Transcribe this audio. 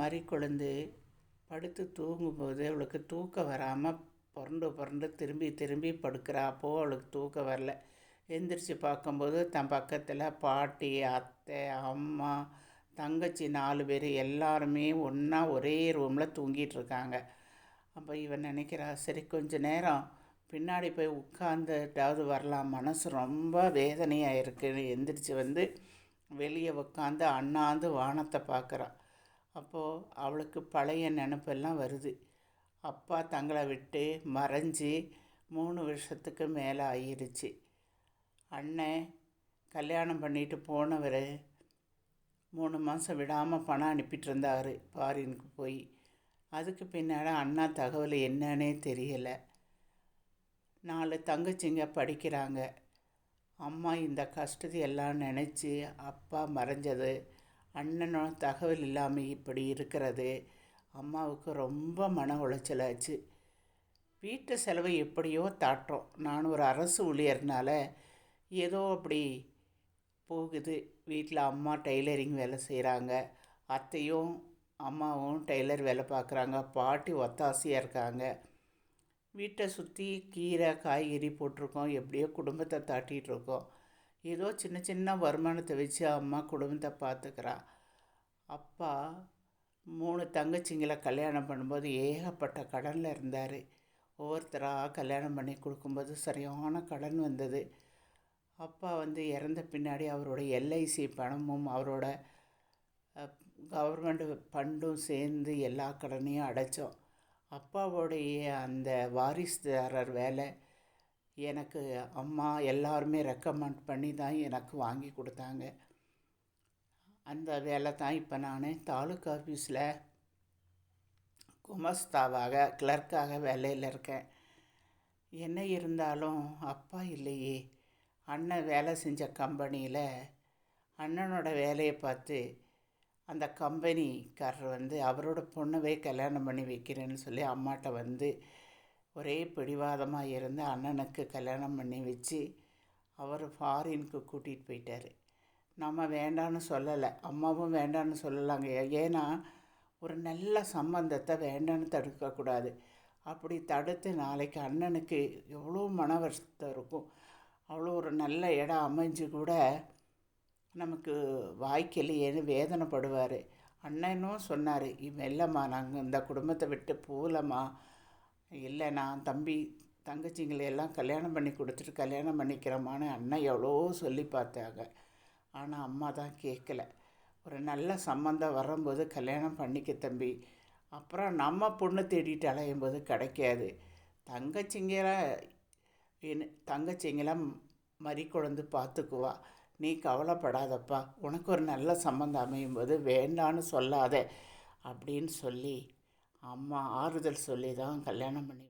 மறி கொழுந்து படுத்து தூங்கும்போது அவளுக்கு தூக்கம் வராமல் புரண்டு புரண்டு திரும்பி திரும்பி படுக்கிறா. அப்போது அவளுக்கு தூக்கம் வரல. எந்திரிச்சு பார்க்கும்போது தன் பக்கத்தில் பாட்டி அத்தை அம்மா தங்கச்சி நாலு பேர் எல்லாருமே ஒன்றா ஒரே ரூமில் தூங்கிட்டு இருக்காங்க. அப்போ இவன் நினைக்கிறா சரி கொஞ்ச நேரம் பின்னாடி போய் உட்காந்துட்டாவது வரலாம். மனசு ரொம்ப வேதனையாக இருக்குன்னு எந்திரிச்சு வந்து வெளியே உட்காந்து அண்ணாந்து வானத்தை பார்க்குறான் அப்போது அவளுக்கு பழைய நினப்பெல்லாம் வருது. அப்பா தங்களை விட்டு மறைஞ்சி மூணு வருஷத்துக்கு மேலே ஆயிருச்சு. அண்ணன் கல்யாணம் பண்ணிட்டு போனவர் மூணு மாதம் விடாமல் பணம் அனுப்பிட்டு இருந்தார் ஃபாரினுக்கு போய். அதுக்கு பின்னால் அண்ணா தகவல் என்னன்னே தெரியலை. நாலு தங்கச்சிங்க படிக்கிறாங்க. அம்மா இந்த கஷ்டத்தை எல்லாம் நினச்சி அப்பா மறைஞ்சது அண்ணனும் தகவல் இல்லாமல் இப்படி இருக்கிறது. அம்மாவுக்கு ரொம்ப மன உளைச்சலாச்சு வீட்டு செலவு எப்படியோ தாட்டுறோம். நான் ஒரு அரசு ஊழியர்னால ஏதோ அப்படி போகுது. வீட்டில் அம்மா டெய்லரிங் வேலை செய்கிறாங்க அத்தையும் அம்மாவும் டெய்லர் வேலை பார்க்குறாங்க பாட்டி ஒத்தாசையாக இருக்காங்க. வீட்டை சுற்றி கீரை காய்கறி போட்டிருக்கோம். எப்படியோ குடும்பத்தை தாட்டிகிட்டு இருக்கோம். ஏதோ சின்ன சின்ன வருமானத்தை வச்சு அம்மா குடும்பத்தை பார்த்துக்கிறா அப்பா மூணு தங்கச்சிங்களை கல்யாணம் பண்ணும்போது ஏகப்பட்ட கடனில் இருந்தார். ஒவ்வொருத்தராக கல்யாணம் பண்ணி கொடுக்கும்போது சரியான கடன் வந்தது. அப்பா வந்து இறந்த பின்னாடி அவரோட எல்ஐசி பணமும் அவரோட கவர்மெண்ட் ஃபண்டும் சேர்ந்து எல்லா கடனையும் அடைச்சோம். அப்பாவோடைய அந்த வாரிசுதாரர் வேலை எனக்கு அம்மா எல்லாருமே ரெக்கமெண்ட் பண்ணி தான் எனக்கு வாங்கி கொடுத்தாங்க. அந்த வேலை தான் இப்போ நான் தாலுக்கா ஆஃபீஸில் குமஸ்தாவாக கிளர்க்காக வேலையில் இருக்கேன். என்ன இருந்தாலும் அப்பா இல்லையே. அண்ணன் வேலை செஞ்ச கம்பெனியில் அண்ணனோட வேலையை பார்த்து அந்த கம்பெனிக்காரர் வந்து அவரோட பொண்ணவே கல்யாணம் பண்ணி வைக்கிறேன்னு சொல்லி அம்மாட்ட வந்து ஒரே பிடிவாதமாக இருந்து அண்ணனுக்கு கல்யாணம் பண்ணி வச்சு அவர் ஃபாரினுக்கு கூட்டிகிட்டு போயிட்டார். நம்ம வேண்டான்னு சொல்லலை. அம்மாவும் வேண்டான்னு சொல்லலாங்க. ஏன்னா ஒரு நல்ல சம்பந்தத்தை வேண்டான்னு தடுக்கக்கூடாது அப்படி தடுத்து நாளைக்கு அண்ணனுக்கு எவ்வளோ மன வருத்தம் இருக்கும். அவ்வளோ ஒரு நல்ல இடம் அமைஞ்சு கூட நமக்கு வாய்க்கலையேன்னு வேதனைப்படுவார். அண்ணனும் சொன்னார் இல்லைம்மா நாங்கள் இந்த குடும்பத்தை விட்டு போகலம்மா. இல்லை நான் தம்பி தங்கச்சிங்களை எல்லாம் கல்யாணம் பண்ணி கொடுத்துட்டு கல்யாணம் பண்ணிக்கிறோமான்னு அண்ணன் எவ்வளோ சொல்லி பார்த்தாங்க. ஆனால் அம்மா தான் கேட்கல. ஒரு நல்ல சம்மந்தம் வரும்போது கல்யாணம் பண்ணிக்க தம்பி. அப்புறம் நம்ம பொண்ணு தேடிட்டு அலையும் போது கிடைக்காது. தங்கச்சிங்கள தங்கச்சிங்களாம் மறி குழந்து பார்த்துக்குவா. நீ கவலைப்படாதப்பா. உனக்கு ஒரு நல்ல சம்மந்தம் அமையும் போது வேண்டான்னு சொல்லாத அப்படின்னு சொல்லி அம்மா ஆறுதல் சொல்லி தான் கல்யாணம் பண்ணி